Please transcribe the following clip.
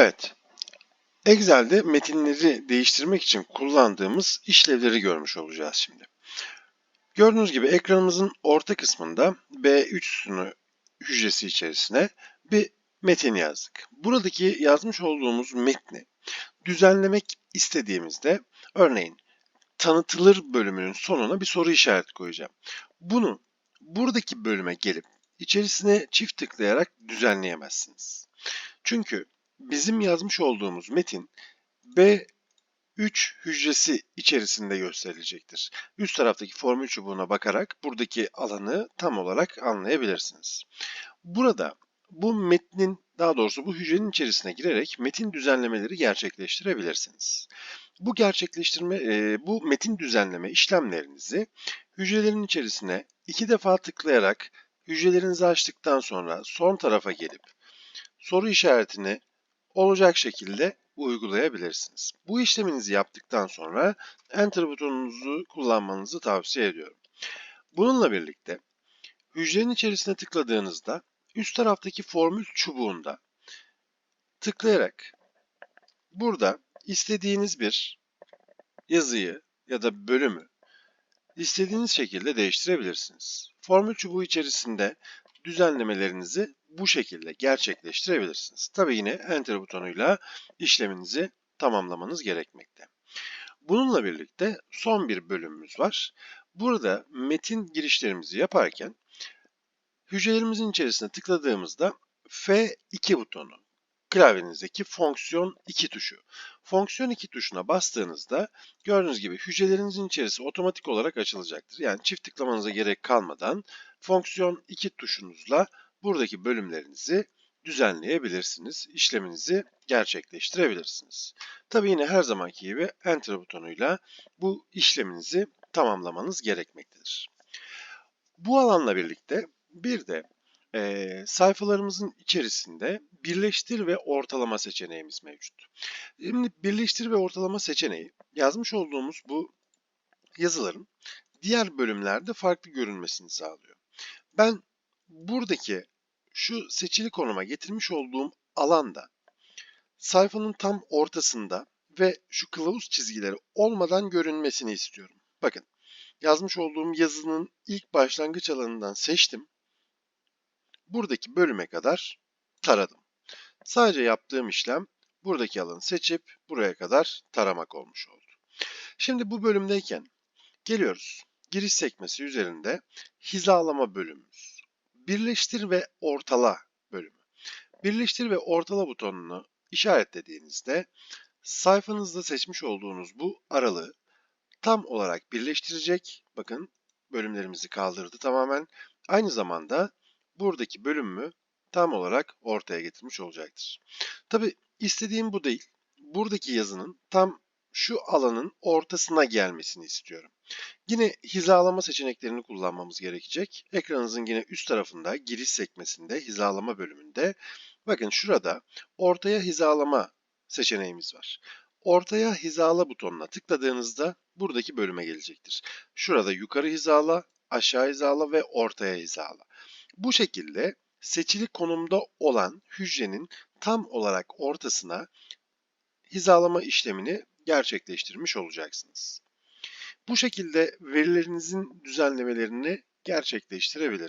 Evet. Excel'de metinleri değiştirmek için kullandığımız işlevleri görmüş olacağız şimdi. Gördüğünüz gibi ekranımızın orta kısmında B3 sütunu hücresi içerisine bir metin yazdık. Buradaki yazmış olduğumuz metni düzenlemek istediğimizde örneğin tanıtılır bölümünün sonuna bir soru işareti koyacağım. Bunu buradaki bölüme gelip içerisine çift tıklayarak düzenleyemezsiniz. Çünkü bizim yazmış olduğumuz metin B3 hücresi içerisinde gösterilecektir. Üst taraftaki formül çubuğuna bakarak buradaki alanı tam olarak anlayabilirsiniz. Burada bu metnin daha doğrusu bu hücrenin içerisine girerek metin düzenlemeleri gerçekleştirebilirsiniz. Bu gerçekleştirme, e, bu metin düzenleme işlemlerinizi hücrelerin içerisine iki defa tıklayarak hücrelerinizi açtıktan sonra son tarafa gelip soru işaretini olacak şekilde uygulayabilirsiniz. Bu işleminizi yaptıktan sonra Enter butonunuzu kullanmanızı tavsiye ediyorum. Bununla birlikte hücrenin içerisine tıkladığınızda üst taraftaki formül çubuğunda tıklayarak burada istediğiniz bir yazıyı ya da bölümü istediğiniz şekilde değiştirebilirsiniz. Formül çubuğu içerisinde düzenlemelerinizi bu şekilde gerçekleştirebilirsiniz. Tabi yine Enter butonuyla işleminizi tamamlamanız gerekmekte. Bununla birlikte son bir bölümümüz var. Burada metin girişlerimizi yaparken hücrelerimizin içerisine tıkladığımızda F2 butonu klavyenizdeki fonksiyon 2 tuşu. Fonksiyon 2 tuşuna bastığınızda gördüğünüz gibi hücrelerinizin içerisi otomatik olarak açılacaktır. Yani çift tıklamanıza gerek kalmadan fonksiyon 2 tuşunuzla buradaki bölümlerinizi düzenleyebilirsiniz. İşleminizi gerçekleştirebilirsiniz. Tabi yine her zamanki gibi Enter butonuyla bu işleminizi tamamlamanız gerekmektedir. Bu alanla birlikte bir de e, sayfalarımızın içerisinde birleştir ve ortalama seçeneğimiz mevcut. Şimdi birleştir ve ortalama seçeneği yazmış olduğumuz bu yazıların diğer bölümlerde farklı görünmesini sağlıyor. Ben buradaki şu seçili konuma getirmiş olduğum alanda sayfanın tam ortasında ve şu kılavuz çizgileri olmadan görünmesini istiyorum. Bakın yazmış olduğum yazının ilk başlangıç alanından seçtim. Buradaki bölüme kadar taradım. Sadece yaptığım işlem buradaki alanı seçip buraya kadar taramak olmuş oldu. Şimdi bu bölümdeyken geliyoruz. Giriş sekmesi üzerinde hizalama bölümümüz. Birleştir ve ortala bölümü. Birleştir ve ortala butonunu işaretlediğinizde sayfanızda seçmiş olduğunuz bu aralığı tam olarak birleştirecek. Bakın bölümlerimizi kaldırdı tamamen. Aynı zamanda buradaki bölümümü tam olarak ortaya getirmiş olacaktır. Tabi istediğim bu değil. Buradaki yazının tam şu alanın ortasına gelmesini istiyorum. Yine hizalama seçeneklerini kullanmamız gerekecek. Ekranınızın yine üst tarafında giriş sekmesinde hizalama bölümünde bakın şurada ortaya hizalama seçeneğimiz var. Ortaya hizala butonuna tıkladığınızda buradaki bölüme gelecektir. Şurada yukarı hizala, aşağı hizala ve ortaya hizala. Bu şekilde seçili konumda olan hücrenin tam olarak ortasına hizalama işlemini gerçekleştirmiş olacaksınız. Bu şekilde verilerinizin düzenlemelerini gerçekleştirebilirsiniz.